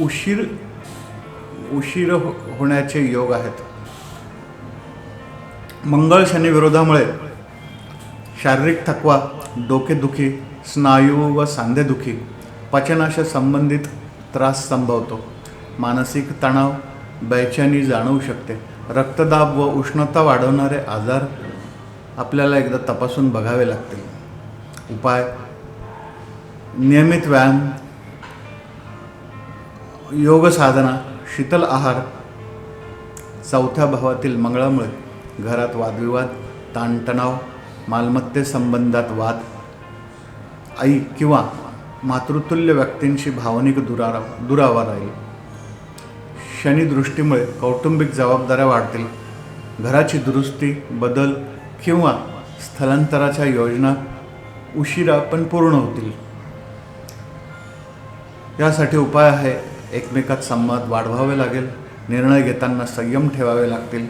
उशीर उशीर हो- होण्याचे योग आहेत. मंगळ शनी विरोधामुळे शारीरिक थकवा डोकेदुखी स्नायू व सांधेदुखी पचनाशी संबंधित त्रास संभवतो. मानसिक तणाव बेचैनी जाणवू शकते. रक्तदाब व उष्णता वाढवणारे आजार आपल्याला एकदा तपासून बघावे लागतील. उपाय नियमित व्यायाम योग साधना शीतल आहार चौथ्या भावातील मंगळामुळे घरात वादविवाद ताणतणाव मालमत्तेसंबंधात वाद आई किंवा मातृतुल्य व्यक्तींशी भावनिक दुरारा दुरावा राहील. शनिदृष्टीमुळे कौटुंबिक जबाबदाऱ्या वाढतील. घराची दुरुस्ती बदल किंवा स्थलांतराच्या योजना उशिरा पण पूर्ण होतील. यासाठी उपाय आहे एकमेकात संवाद वाढवावे लागेल निर्णय घेताना संयम ठेवावे लागतील.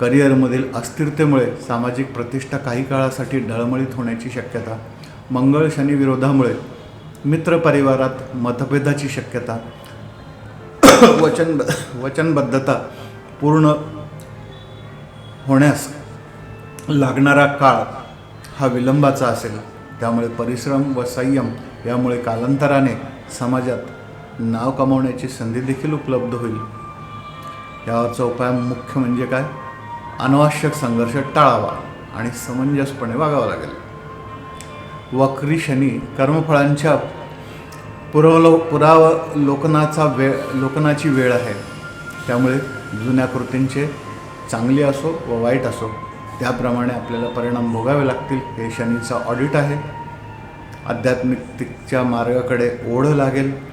करिअरमधील अस्थिरतेमुळे सामाजिक प्रतिष्ठा काही काळासाठी ढळमळीत होण्याची शक्यता. मंगळ शनी विरोधामुळे मित्रपरिवारात मतभेदाची शक्यता. वचन वचनबद्धता पूर्ण होण्यास लागणारा काळ हा विलंबाचा असेल. त्यामुळे परिश्रम व संयम यामुळे कालांतराने समाजात नाव कमावण्याची संधी देखील उपलब्ध होईल. यावरचा उपाय मुख्य म्हणजे काय? अनावश्यक संघर्ष टाळावा आणि समंजसपणे वागावं लागेल. वक्री शनी कर्मफळांच्या पुरवलो पुरावलोकनाचा वेळ लोकनाची वेळ आहे. त्यामुळे जुन्या कृतींचे चांगली असो व वाईट असो त्याप्रमाणे आपल्याला परिणाम भोगावे लागतील हे शनीचा ऑडिट आहे. आध्यात्मिकतेच्या मार्गाकडे ओढ लागेल.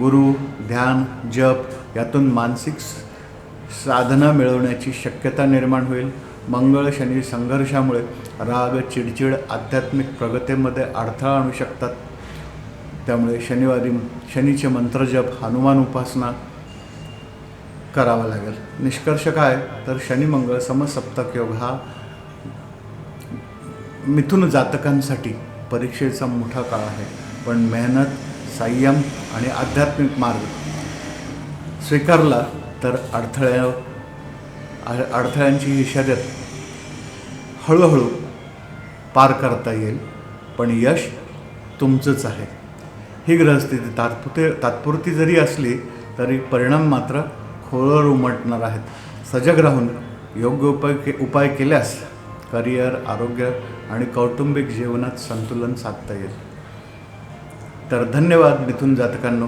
गुरु ध्यान जप यातून मानसिक साधना मिळवण्याची शक्यता निर्माण होईल. मंगळ शनी संघर्षामुळे राग चिडचिड आध्यात्मिक प्रगतीमध्ये अडथळा आणू शकतात. त्यामुळे शनिवारी शनीचे मंत्रजप हनुमान उपासना करावा लागेल. निष्कर्ष काय? तर शनी मंगळ समसप्तक योग हा मिथुन जातकांसाठी परीक्षेचा मोठा काळ आहे. पण मेहनत संयम आणि आध्यात्मिक मार्ग स्वीकारला तर अडथळ्या अड- अडथळ्यांची ही शर्यत हळूहळू पार करता येईल. पण यश तुमचंच आहे. ही ग्रहस्थिती तात्पुते तात्पुरती जरी असली तरी परिणाम मात्र खोळवर उमटणार आहेत. सजग राहून योग्य उपाय के उपाय केल्यास करिअर आरोग्य आणि कौटुंबिक जीवनात संतुलन साधता येईल. तर धन्यवाद मिथून जातकांनो.